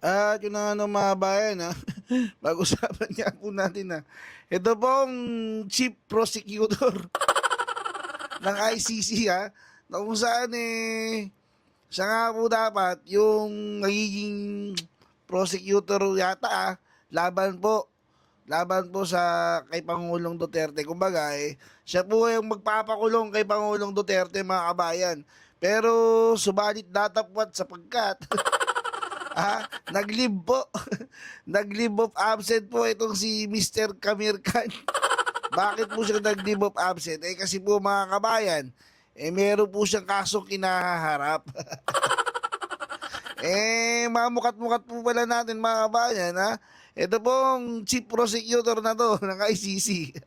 At yun na ng mga bayan, ha? Pag-usapan nga po natin na ito pong chief prosecutor ng ICC, ha? Na kung saan eh, siya nga po dapat yung nagiging prosecutor yata, ha? Laban po. Laban po sa kay Pangulong Duterte. Kumbaga, eh, siya po yung magpapakulong kay Pangulong Duterte, mga kabayan. Pero subalit datapwat sapagkat ah, nag-leave po. nag-leave of absent po itong si Mr. Kamir Khan. Bakit po siya nag-leave of absent? Eh kasi po mga kabayan, eh meron po siyang kasong kinaharap. eh mamukat-mukat po pala natin mga kabayan ha. Ito pong chief prosecutor na to ng ICC.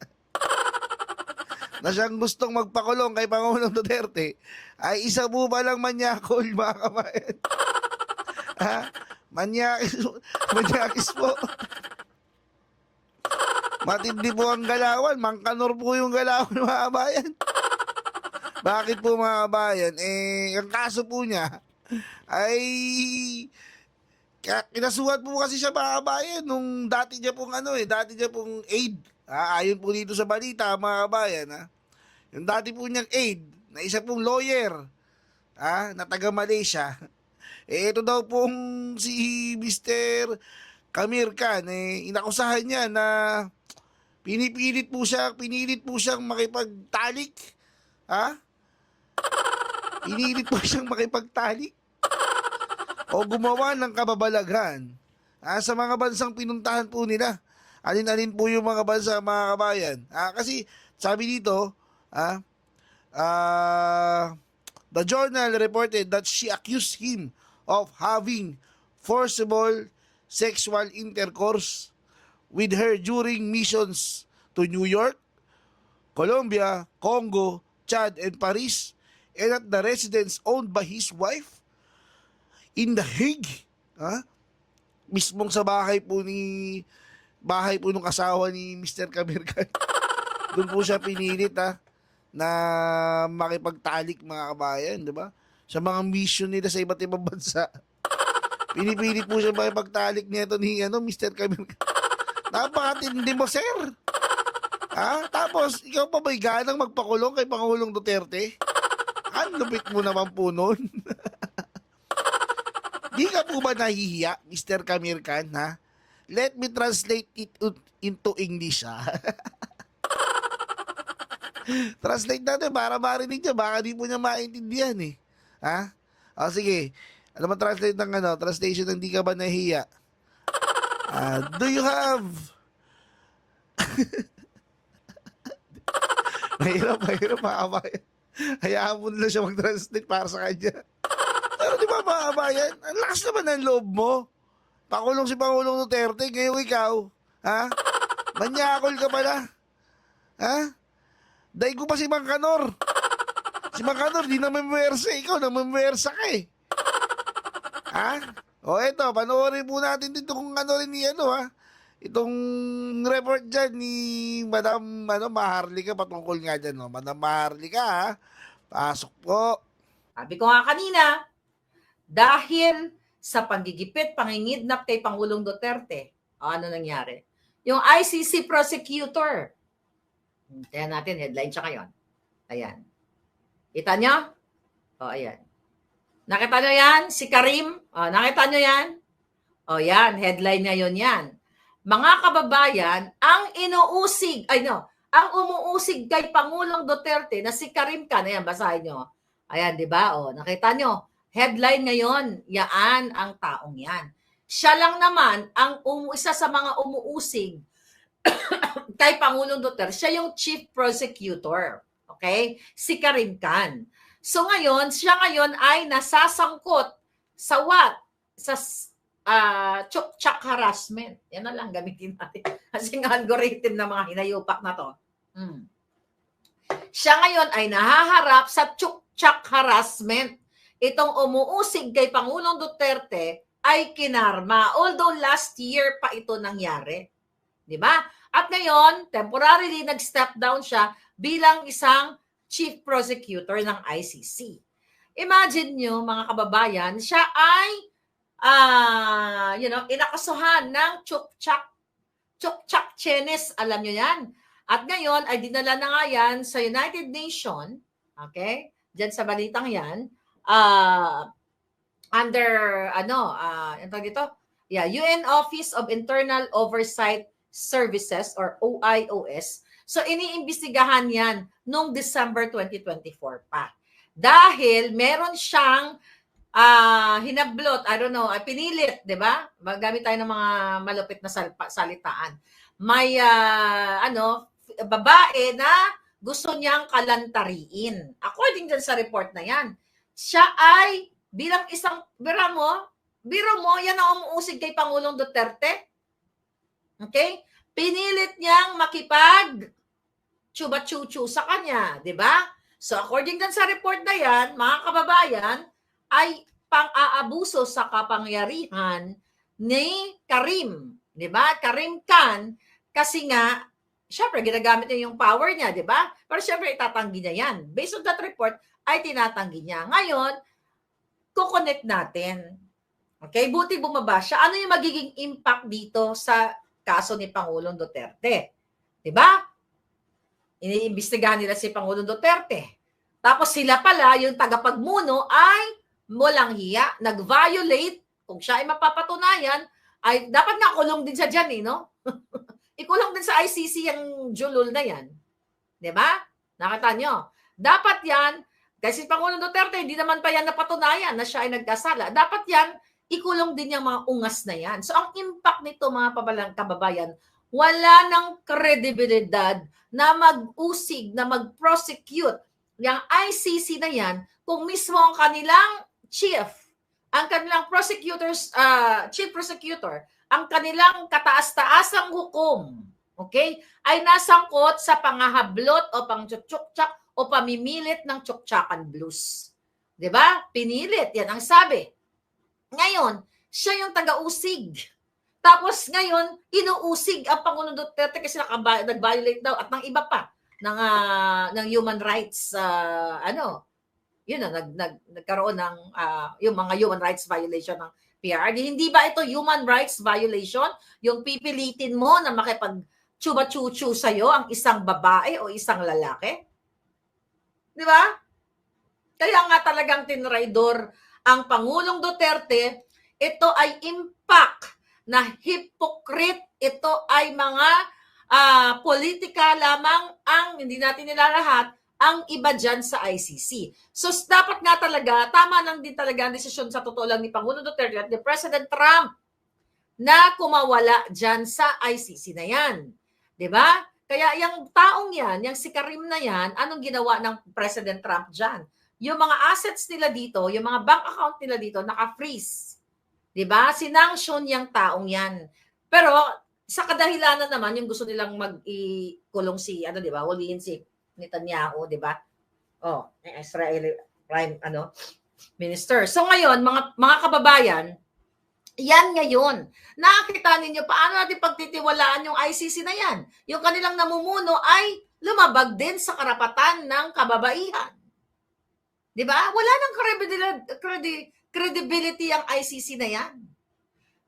na siyang gustong magpakulong kay Pangulong Duterte ay isa po palang manyakol mga kabayan. ha? Manyakis, manyakis po. Matindi po ang galawan. Mangkanor po yung galawan mga kabayan. Bakit po mga kabayan? Eh, ang kaso po niya ay kinasuhan po kasi siya mga kabayan nung dati niya pong ano eh, dati niya pong aid. Ah, ayon po dito sa balita mga kabayan ha. Yung dati po niyang aid na isa pong lawyer ah, na taga Malaysia. Eh, ito daw pong si Mr. Kamir Khan, eh, inakusahan niya na pinipilit po siya, pinilit po siyang makipagtalik. Ha? Pinilit po siyang makipagtalik. O gumawa ng kababalaghan ah, sa mga bansang pinuntahan po nila. Alin-alin po yung mga bansa, mga kabayan. Ah, kasi sabi dito, ah, ah, the journal reported that she accused him of having forcible sexual intercourse with her during missions to New York, Colombia, Congo, Chad, and Paris, and at the residence owned by his wife in The Hague. Ha? Mismong sa bahay po ni bahay po nung asawa ni Mr. Kamir Khan. Doon po siya pinilit ha, na makipagtalik mga kabayan, di ba? Sa mga mission nila sa iba't ibang bansa. Pinipilit po siya makipagtalik nito ni ano, Mr. Khan. Napakatindi mo, sir. Ha? Tapos, ikaw pa ba'y ganang magpakulong kay Pangulong Duterte? Ang lupit mo naman po nun. Di ka po ba nahihiya, Mr. Kamir Khan, ha? Let me translate it into English, ha? translate natin para marinig niya. Baka di po niya maintindihan, eh. Ha? O, sige. Ano man translate ng ano? Translation ng di ka ba nahihiya? Ah, do you have... mahirap, mahirap, mga kabayan. Hayaan mo na siya mag-translate para sa kanya. Pero di ba mga kabayan, ang lakas naman ng loob mo. Pakulong si Pangulong Duterte, ngayon ikaw. Ha? Manyakol ka pala. Ha? Dahil ko pa si Mang Kanor. Si Mang Kanor, di na memwersa. Ikaw, na memwersa ka eh. Ha? O eto, panoorin po natin dito kung ano rin ni ano ha. Itong report dyan ni Madam ano, Maharlika patungkol nga dyan. No? Madam Maharlika ha. Pasok po. Sabi ko nga kanina, dahil sa panggigipit, pangingidnap kay Pangulong Duterte, ano nangyari? Yung ICC prosecutor, kaya natin, headline siya ngayon. Ayan. Kita nyo? O, ayan. Nakita nyo yan? Si Karim? O, nakita nyo yan? O, yan. Headline niya yun yan. Mga kababayan, ang inuusig, ay no, ang umuusig kay Pangulong Duterte na si Karim Khan, ayan, basahin nyo. Ayan, di ba? O, nakita nyo, headline ngayon, yaan ang taong yan. Siya lang naman ang umu, isa sa mga umuusig kay Pangulong Duterte. Siya yung chief prosecutor. Okay? Si Karim Khan. So ngayon, siya ngayon ay nasasangkot sa what? Sa uh, chok-chak harassment. Yan na lang gamitin natin. Kasi ng algorithm ng mga hinayupak na to. Hmm. Siya ngayon ay nahaharap sa chok-chak harassment. Itong umuusig kay Pangulong Duterte ay kinarma. Although last year pa ito nangyari. Di ba? At ngayon, temporarily nag-step down siya bilang isang chief prosecutor ng ICC. Imagine nyo, mga kababayan, siya ay ah, you know, inakasuhan ng Chukchak Chukchak Chenes, alam nyo yan. At ngayon ay dinala na nga yan sa United Nation, okay? Diyan sa balitang yan, ah, under, ano, ah, uh, dito? Yeah, UN Office of Internal Oversight Services or OIOS. So iniimbestigahan yan noong December 2024 pa. Dahil meron siyang ah hinablot, I don't know, ay pinilit, 'di ba? Magamit tayo ng mga malupit na salitaan. May ah, ano, babae na gusto niyang kalantariin. According dyan sa report na 'yan, siya ay bilang isang bira mo, biro mo, yan ang umuusig kay Pangulong Duterte. Okay? Pinilit niyang makipag chuba-chuchu sa kanya, 'di ba? So according dyan sa report na 'yan, mga kababayan, ay pang-aabuso sa kapangyarihan ni Karim, 'di ba? Karim Khan kasi nga syempre ginagamit niya yung power niya, 'di ba? Pero syempre itatanggi niya 'yan. Based on that report ay tinatanggi niya. Ngayon, kukonect natin. Okay, buti bumaba siya. Ano yung magiging impact dito sa kaso ni Pangulong Duterte? 'Di ba? Iniimbestigahan nila si Pangulong Duterte. Tapos sila pala, yung tagapagmuno ay walang hiya, nag-violate, kung siya ay mapapatunayan, ay dapat nga kulong din siya dyan eh, no? Ikulong din sa ICC yung julul na yan. Di ba? Nakita nyo? Dapat yan, kasi Pangulong Duterte, hindi naman pa yan napatunayan na siya ay nagkasala. Dapat yan, ikulong din yung mga ungas na yan. So ang impact nito mga pabalang kababayan, wala ng kredibilidad na mag-usig, na mag-prosecute yung ICC na yan kung mismo ang kanilang chief, ang kanilang prosecutors, uh, chief prosecutor, ang kanilang kataas-taasang hukom, okay, ay nasangkot sa pangahablot o pangtsuktsak o pamimilit ng tsuktsakan blues. 'Di ba? Pinilit, 'yan ang sabi. Ngayon, siya yung taga-usig. Tapos ngayon, inuusig ang Pangulong Duterte kasi nag-violate daw at ng iba pa ng uh, ng human rights uh, ano yun na nag, nag nagkaroon ng uh, yung mga human rights violation ng PRD hindi ba ito human rights violation? Yung pipilitin mo na makipag chuba chuchu sa iyo ang isang babae o isang lalaki? Di ba? Kaya nga talagang tinraidor ang Pangulong Duterte ito ay impact na hypocrite ito ay mga uh, politika lamang ang, hindi natin nilalahat, ang iba dyan sa ICC. So dapat nga talaga, tama lang din talaga ang desisyon sa totoo lang ni Pangulo Duterte at ni President Trump na kumawala dyan sa ICC na yan. ba? Diba? Kaya yung taong yan, yung si Karim na yan, anong ginawa ng President Trump dyan? Yung mga assets nila dito, yung mga bank account nila dito, naka-freeze. 'Di ba? Sinanction yung taong yan. Pero sa kadahilanan naman yung gusto nilang mag-ikulong si ano 'di ba? Hulihin si Netanyahu, 'di ba? Oh, Israeli prime ano minister. So ngayon, mga mga kababayan, yan ngayon. Nakita ninyo paano natin pagtitiwalaan yung ICC na yan. Yung kanilang namumuno ay lumabag din sa karapatan ng kababaihan. 'Di ba? Wala nang credibility, credibility ang ICC na yan.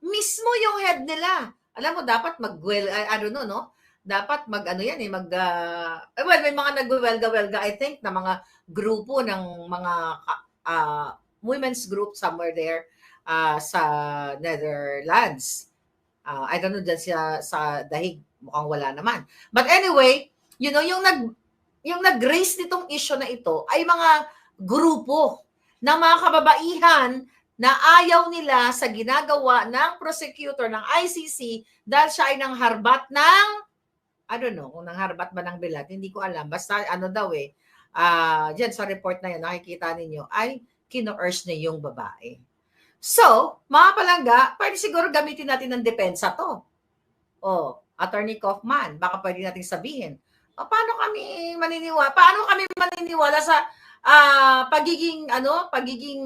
Mismo yung head nila alam mo, dapat mag-well, I, I don't know, no? Dapat mag, ano yan eh, mag, uh, well, may mga nag-welga-welga, I think, na mga grupo ng mga uh, women's group somewhere there uh, sa Netherlands. Uh, I don't know dyan siya sa dahig, mukhang wala naman. But anyway, you know, yung nag yung nag-raise nitong issue na ito ay mga grupo ng mga kababaihan na ayaw nila sa ginagawa ng prosecutor ng ICC dahil siya ay nang harbat ng I don't know kung nang harbat ba ng bilat, hindi ko alam. Basta ano daw eh, uh, dyan sa report na yan, nakikita ninyo, ay kino-urge niya yung babae. So, mga palangga, pwede siguro gamitin natin ng depensa to. O, Attorney Kaufman, baka pwede natin sabihin, o, paano kami maniniwala? Paano kami maniniwala sa uh, pagiging ano, pagiging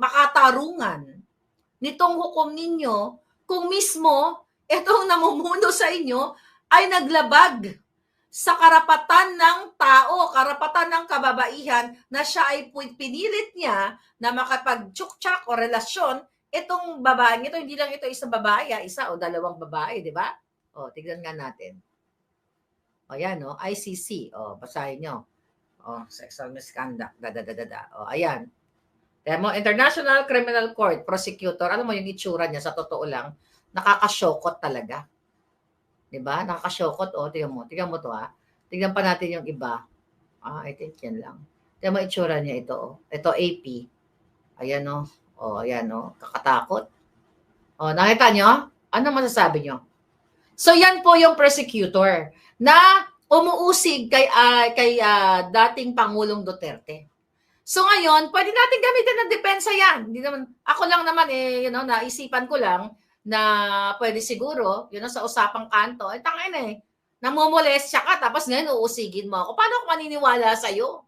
makatarungan nitong hukom ninyo kung mismo itong namumuno sa inyo ay naglabag sa karapatan ng tao, karapatan ng kababaihan na siya ay pinilit niya na makapag-tsuktsak o relasyon itong babae, ito hindi lang ito isang babae, ah, isa o dalawang babae, di ba? O, tignan nga natin. O, yan, o, ICC. O, basahin nyo. O, sexual misconduct, da, da, da, da, da. O, ayan. Kaya International Criminal Court, prosecutor, alam mo yung itsura niya, sa totoo lang, nakakasyokot talaga. Di ba? Nakakasyokot. O, tingnan mo. Tingnan mo to, ha. Tingnan pa natin yung iba. Ah, I think yan lang. Tingnan mo itsura niya ito. O. Ito, AP. Ayan, o. O, ayan, o. Kakatakot. O, nakita nyo? Ano masasabi nyo? So, yan po yung prosecutor na umuusig kay, ah, kay ah, dating Pangulong Duterte. So ngayon, pwede natin gamitin ng depensa yan. Hindi naman, ako lang naman eh, you know, naisipan ko lang na pwede siguro, yun know, sa usapang kanto, eh tangin eh, namumules siya ka, tapos ngayon uusigin mo ako. Paano ako maniniwala sa'yo?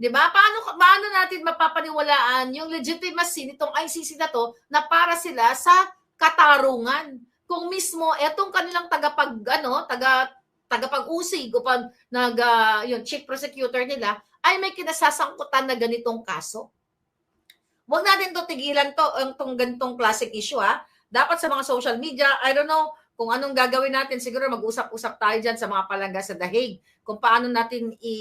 Di ba? Paano, paano natin mapapaniwalaan yung legitimacy nitong ICC na to na para sila sa katarungan? Kung mismo etong kanilang tagapag ano, taga tagapag-usig o pag nag ah, yung chief prosecutor nila ay may kinasasangkutan na ganitong kaso. Huwag natin to tigilan to ang tong ganitong classic issue ha. Dapat sa mga social media, I don't know kung anong gagawin natin. Siguro mag-usap-usap tayo diyan sa mga palangga sa Dahig kung paano natin i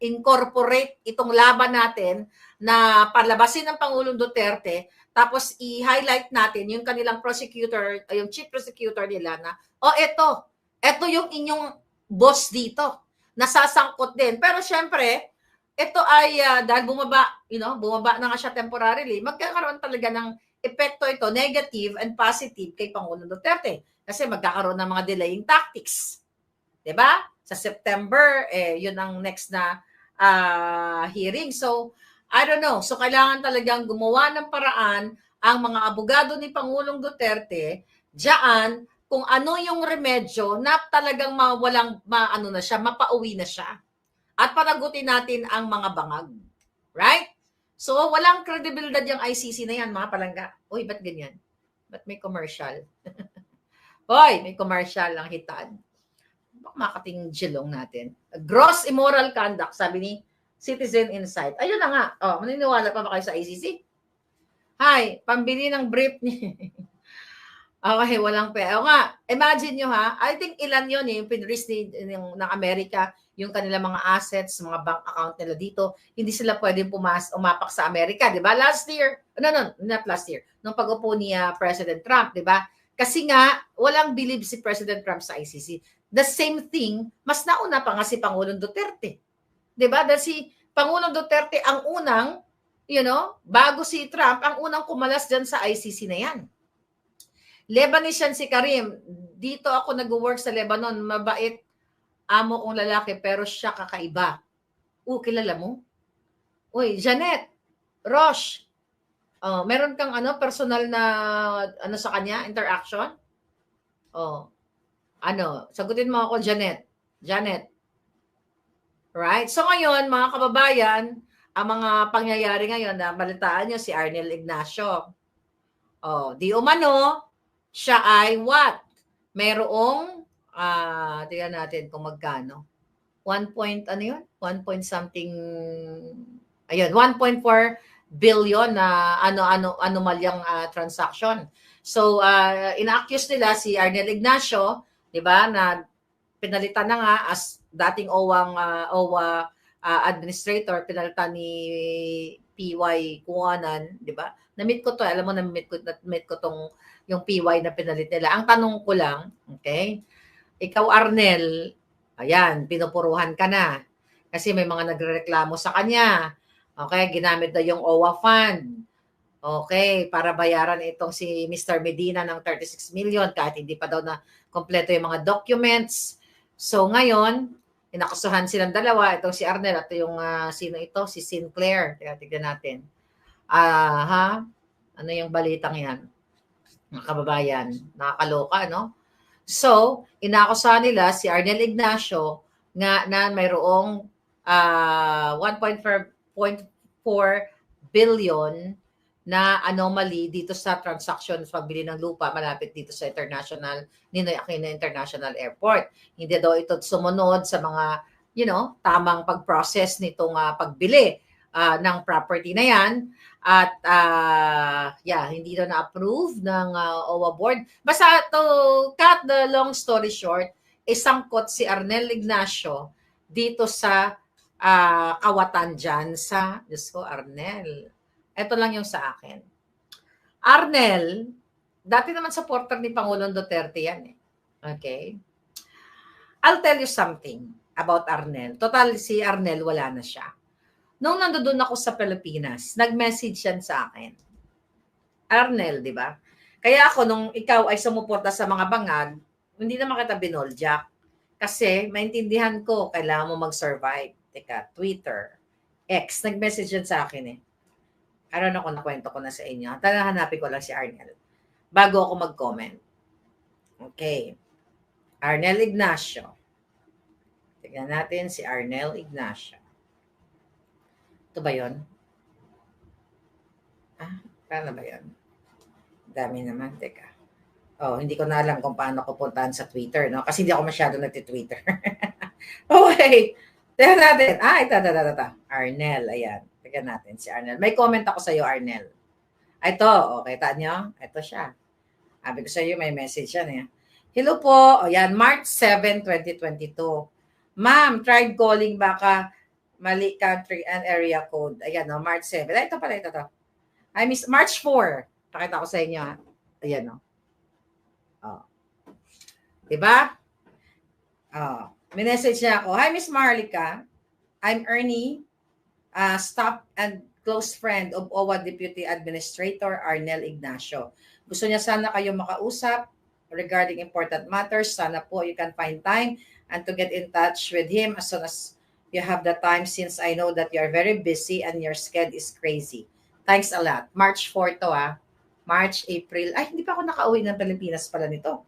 incorporate itong laban natin na palabasin ng Pangulong Duterte tapos i-highlight natin yung kanilang prosecutor, yung chief prosecutor nila na, oh, eto, eto yung inyong boss dito. Nasasangkot din. Pero syempre, ito ay ah, dahil bumaba, you know, bumaba na nga siya temporarily, magkakaroon talaga ng epekto ito, negative and positive kay Pangulong Duterte. Kasi magkakaroon ng mga delaying tactics. ba? Sa September, eh, yun ang next na ah, hearing. So, I don't know. So, kailangan talagang gumawa ng paraan ang mga abogado ni Pangulong Duterte diyan kung ano yung remedyo na talagang mawalang maano na siya, mapauwi na siya. At panagutin natin ang mga bangag. Right? So, walang credibility yung ICC na yan, mga palangga. Uy, ba't ganyan? Ba't may commercial? Hoy, may commercial ang hitad. Baka makating jilong natin. Gross immoral conduct, sabi ni Citizen Insight. Ayun na nga. Oh, maniniwala pa ba kayo sa ICC? Hi, pambili ng brief ni... Okay, walang pera. O nga, imagine nyo ha, I think ilan yun eh, yung pinris ni, yung, ng Amerika, yung kanilang mga assets, mga bank account nila dito, hindi sila pwedeng pumas, umapak sa Amerika, di ba? Last year, no, no, not last year, nung pag-upo ni uh, President Trump, di ba? Kasi nga, walang believe si President Trump sa ICC. The same thing, mas nauna pa nga si Pangulong Duterte. Di ba? Dahil si Pangulong Duterte ang unang, you know, bago si Trump, ang unang kumalas dyan sa ICC na yan. Lebanese yan si Karim. Dito ako nag-work sa Lebanon. Mabait. Amo kong lalaki pero siya kakaiba. O, kilala mo? Uy, Janet. Rosh. Oh, meron kang ano personal na ano sa kanya, interaction? Oh. Ano, sagutin mo ako, Janet. Janet. Right? So ngayon, mga kababayan, ang mga pangyayari ngayon na balitaan niyo si Arnel Ignacio. Oh, di umano, siya ay what? Merong, ah, tingnan natin kung magkano. 1 point, ano yun? 1 point something, ayun, 1.4 billion na ano-ano anomalyang ah, transaction. So, uh, ina-accuse nila si Arnel Ignacio, di ba, na pinalitan na nga as dating OWAng, ah, OWA ah, administrator, pinalitan ni PY Kuwanan, di ba? Na-meet ko to, alam mo, na-meet ko, na-meet ko tong yung PY na pinalit nila. Ang tanong ko lang, okay, ikaw Arnel, ayan, pinupuruhan ka na. Kasi may mga nagrereklamo sa kanya. Okay, ginamit na yung OWA fund. Okay, para bayaran itong si Mr. Medina ng 36 million kahit hindi pa daw na kompleto yung mga documents. So ngayon, inakusuhan silang dalawa, itong si Arnel at yung ah, sino ito, si Sinclair. Teka, tignan natin. Ah, ha? Ano yung balitang yan? Mga kababayan, nakakaloka, no? So, inakusahan nila si Arnel Ignacio nga na mayroong ah 1.4 billion na anomaly dito sa transaction sa pagbili ng lupa malapit dito sa International Ninoy Aquino International Airport. Hindi daw ito sumunod sa mga you know, tamang pag-process nitong ah, pagbili. ah, ng property na yan. At ah, yeah, hindi daw na-approve ng ah, OWA board. Basta to cut the long story short, isangkot si Arnel Ignacio dito sa ah, kawatan dyan sa, Diyos ko, Arnel. Ito lang yung sa akin. Arnel, dati naman supporter ni Pangulong Duterte yan eh. Okay? I'll tell you something about Arnel. Total, si Arnel, wala na siya. Nung nandoon ako sa Pilipinas, nag-message yan sa akin. Arnel, di ba? Kaya ako, nung ikaw ay sumuporta sa mga bangag, hindi naman kita binoljak. Kasi, maintindihan ko, kailangan mo mag-survive. Teka, Twitter, X, nag-message yan sa akin eh. I don't know kung nakwento ko na sa inyo. Tala hanapin ko lang si Arnel. Bago ako mag-comment. Okay. Arnel Ignacio. Tignan natin si Arnel Ignacio. Ito ba yun? Ah, paano ba yun? Dami naman, teka. Oh, hindi ko na alam kung paano ko puntahan sa Twitter, no? Kasi hindi ako masyado nagti-Twitter. okay. Tignan natin. Ah, ito, ito, ito, ito. Arnel, ayan. Tignan natin si Arnel. May comment ako sa iyo, Arnel. Ah, Ito, okay, ta nyo? Ito siya. Sabi ko sa iyo, may message yan eh. Hello po. O yan, March 7, 2022. Ma'am, tried calling baka mali country and area code. Ayan, no, March 7. Ay, ito pala, ito to. I miss March 4. Pakita ko sa inyo. ha. Ayan, no. Oh. Diba? Oh. May message niya ako. Hi, Miss Marlica. I'm Ernie, uh, staff and close friend of OWA Deputy Administrator Arnel Ignacio. Gusto niya sana kayo makausap regarding important matters. Sana po you can find time and to get in touch with him as soon as you have the time since I know that you are very busy and your schedule is crazy. Thanks a lot. March 4 to ah. March, April. Ay, hindi pa ako nakauwi ng Pilipinas pala nito.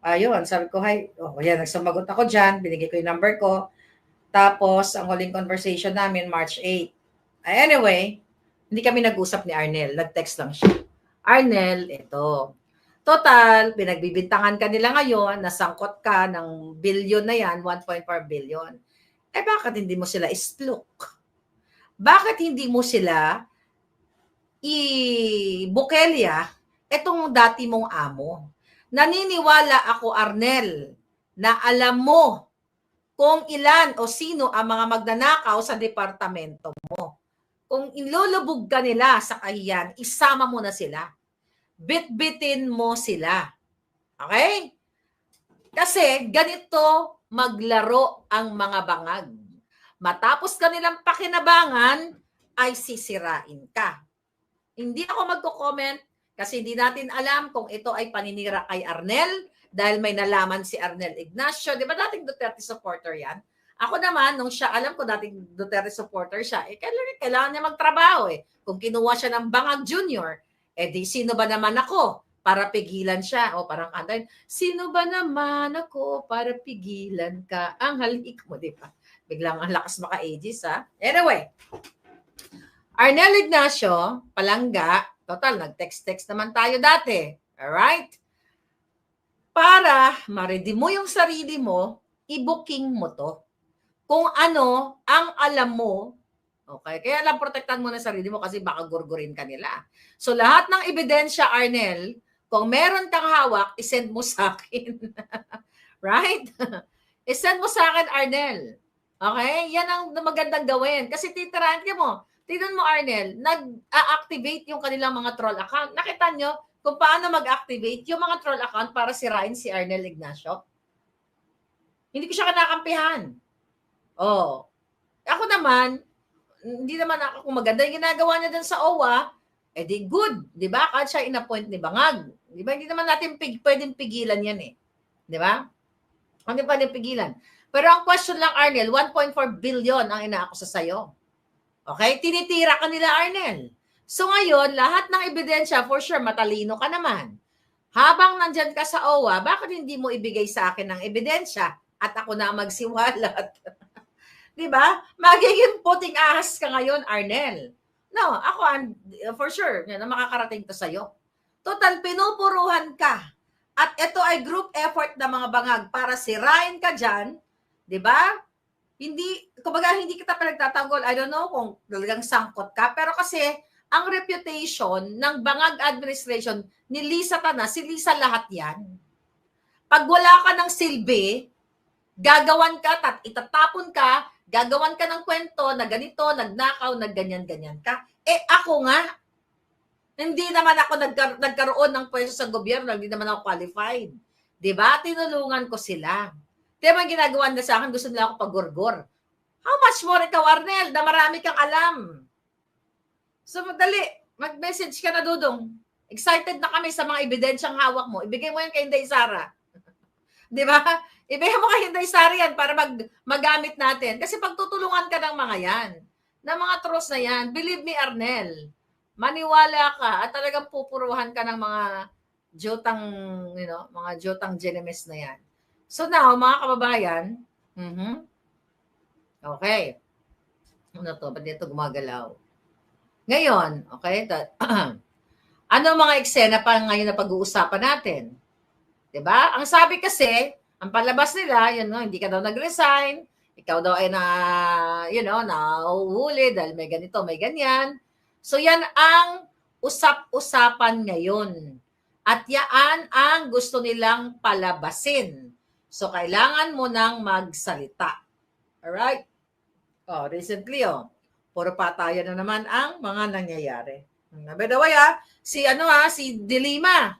Ayun, sabi ko, hi. Oh, yan, nagsumagot ako dyan. Binigay ko yung number ko. Tapos, ang huling conversation namin, March 8. Ay, Anyway, hindi kami nag-usap ni Arnel. Nag-text lang siya. Arnel, ito. Total, pinagbibintangan ka nila ngayon, nasangkot ka ng billion na yan, 1.4 billion. Eh bakit hindi mo sila isplok? Bakit hindi mo sila i-bukelya etong dati mong amo? Naniniwala ako, Arnel, na alam mo kung ilan o sino ang mga magnanakaw sa departamento mo. Kung ilulubog ka nila sa kahiyan, isama mo na sila. Bit-bitin mo sila. Okay? Kasi ganito maglaro ang mga bangag. Matapos kanilang pakinabangan, ay sisirain ka. Hindi ako magko-comment kasi hindi natin alam kung ito ay paninira kay Arnel dahil may nalaman si Arnel Ignacio. Di ba dating Duterte supporter yan? Ako naman, nung siya, alam ko dating Duterte supporter siya, eh, kailangan, kailangan niya magtrabaho eh. Kung kinuha siya ng Bangag Junior, eh di sino ba naman ako para pigilan siya? O parang kantahin, sino ba naman ako para pigilan ka? Ang halik mo, di ba? Biglang ang lakas maka-ages, ha? Anyway, Arnel Ignacio, palangga, total, nag-text-text naman tayo dati. Alright? Para ma-ready mo yung sarili mo, i-booking mo to. Kung ano ang alam mo, okay, kaya lang protektan mo na sarili mo kasi baka gurgurin ka nila. So lahat ng ebidensya, Arnel, kung meron kang hawak, isend mo sa akin. right? isend mo sa akin, Arnel. Okay? Yan ang magandang gawin. Kasi titirahan ka mo. Tignan mo, Arnel, nag-activate yung kanilang mga troll account. Nakita nyo kung paano mag-activate yung mga troll account para sirain si Arnel Ignacio? Hindi ko siya kinakampihan. Oh. Ako naman, hindi naman ako maganda yung ginagawa niya dun sa OWA, eh di good, di ba? Kahit siya in-appoint ni Bangag. Di ba? Hindi naman natin pig, pwedeng pigilan yan eh. Di ba? Hindi pwedeng pigilan. Pero ang question lang, Arnel, 1.4 billion ang inaakusa sa'yo. Okay? Tinitira ka nila, Arnel. So ngayon, lahat ng ebidensya, for sure, matalino ka naman. Habang nandyan ka sa OWA, bakit hindi mo ibigay sa akin ng ebidensya at ako na magsiwalat? Di ba? Magiging puting ahas ka ngayon, Arnel. No, ako, for sure, yan ang makakarating to sa'yo. Total, pinupuruhan ka. At ito ay group effort ng mga bangag para sirain ka dyan, di ba? hindi, kumbaga hindi kita pinagtatanggol. I don't know kung talagang sangkot ka. Pero kasi, ang reputation ng Bangag administration ni Lisa Tana, si Lisa lahat yan. Pag wala ka ng silbi, gagawan ka, tat, itatapon ka, gagawan ka ng kwento na ganito, nagnakaw, nagganyan-ganyan ka. Eh ako nga, hindi naman ako nagkar- nagkaroon ng pwesto sa gobyerno, hindi naman ako qualified. 'Di ba? Tinulungan ko sila. Di ba ang ginagawa nila sa akin, gusto nila ako pagurgor. How much more ikaw, Arnel, na marami kang alam? So, madali. Mag-message ka na, Dudong. Excited na kami sa mga ebidensyang hawak mo. Ibigay mo yan kay Inday Sara. Di ba? Ibigay mo kay Inday Sara yan para mag, magamit natin. Kasi pagtutulungan ka ng mga yan, ng mga trust na yan, believe me, Arnel, maniwala ka at talagang pupuruhan ka ng mga jotang, you know, mga jotang genemes na yan. So now, mga kababayan, mhm. Okay. Ano to? Ba't dito gumagalaw? Ngayon, okay, ta- ano mga eksena pa ngayon na pag-uusapan natin? 'Di ba? Ang sabi kasi, ang palabas nila, yun no, hindi ka daw nag-resign, ikaw daw ay na, you know, nahuhuli dahil may ganito, may ganyan. So yan ang usap-usapan ngayon. At yaan ang gusto nilang palabasin. So kailangan mo nang magsalita. Alright? Oh, recently, oh, puro patayan na naman ang mga nangyayari. By the way, ah, si ano ha, si Dilima.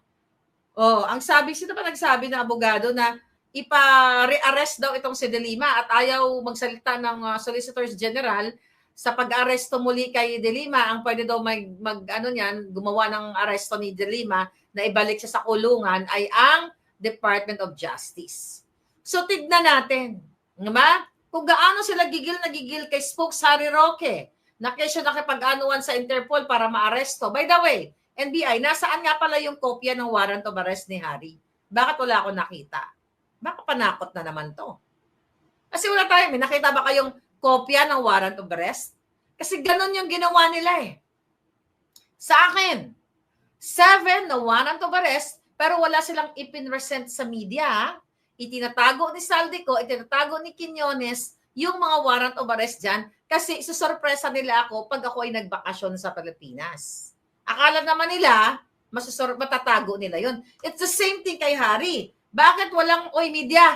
Oh, ang sabi, sino ba nagsabi na abogado na ipa-rearrest daw itong si Dilima at ayaw magsalita ng ah, Solicitors General sa pag-aresto muli kay Dilima, ang pwede daw mag, mag ano niyan, gumawa ng aresto ni Dilima na ibalik siya sa kulungan ay ang Department of Justice. So tignan natin, nga? Kung gaano sila gigil na gigil kay Spokes Harry Roque, na kesyo nakipag-anuan sa Interpol para maaresto. By the way, NBI, nasaan nga pala yung kopya ng warrant of arrest ni Harry? Bakit wala akong nakita? Baka panakot na naman to. Kasi wala tayo, may nakita ba kayong kopya ng warrant of arrest? Kasi ganun yung ginawa nila eh. Sa akin, seven na warrant of arrest, pero wala silang ipinresent sa media. Itinatago ni Saldico, itinatago ni Quinones yung mga warrant of arrest dyan kasi susorpresa nila ako pag ako ay nagbakasyon sa Pilipinas. Akala naman nila, masusor matatago nila yon. It's the same thing kay Harry. Bakit walang, oy media?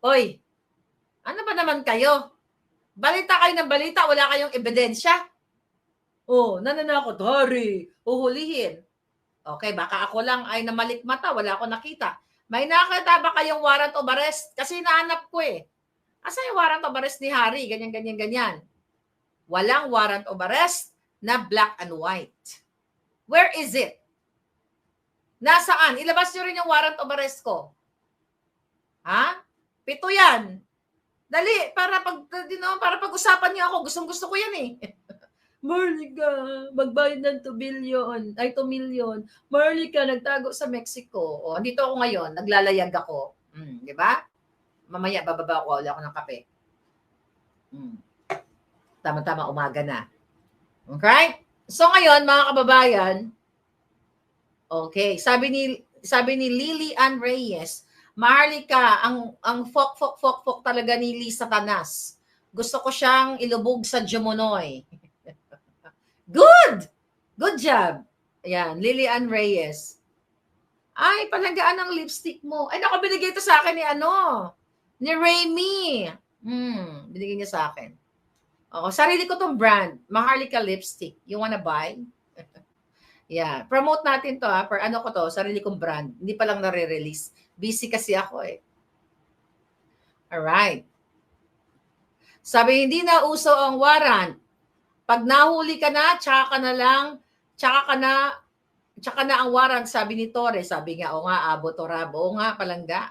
Oy, ano ba naman kayo? Balita kayo ng balita, wala kayong ebidensya. Oh, nananakot, Harry, uhulihin. Okay, baka ako lang ay namalikmata, wala ako nakita. May nakita ba kayong warrant of arrest? Kasi nahanap ko eh. Asa yung warrant of arrest ni Harry? Ganyan, ganyan, ganyan. Walang warrant of arrest na black and white. Where is it? Nasaan? Ilabas nyo rin yung warrant of arrest ko. Ha? Pito yan. Dali, para pag, you know, para pag-usapan niyo ako, gustong gusto ko yan eh. Marlica, magbayad ng 2 billion, ay 2 million. Marlica, nagtago sa Mexico. O, andito ako ngayon, naglalayag ako. Mm, di ba? Mamaya, bababa ako, wala ako ng kape. Mm. Tama-tama, umaga na. Okay? So ngayon, mga kababayan, okay, sabi ni sabi ni Lily Ann Reyes, Maharlika, ang ang fok fok fok fok talaga ni Lisa Tanas. Gusto ko siyang ilubog sa Jumunoy. Good! Good job. Ayan, Lily Ann Reyes. Ay, palanggaan ang lipstick mo. Ay, naku, binigay ito sa akin ni ano, ni Raymi. Hmm, binigay niya sa akin. Oo, sarili ko tong brand, Maharlika Lipstick. You wanna buy? yeah, promote natin to ha. For ano ko to, sarili kong brand. Hindi pa lang nare-release. Busy kasi ako eh. Alright. Sabi, hindi na uso ang warrant. Pag nahuli ka na, tsaka ka na lang, tsaka ka na, tsaka na ang warrant, sabi ni Torres. Sabi nga, o nga, abo to rabo. O nga, palangga.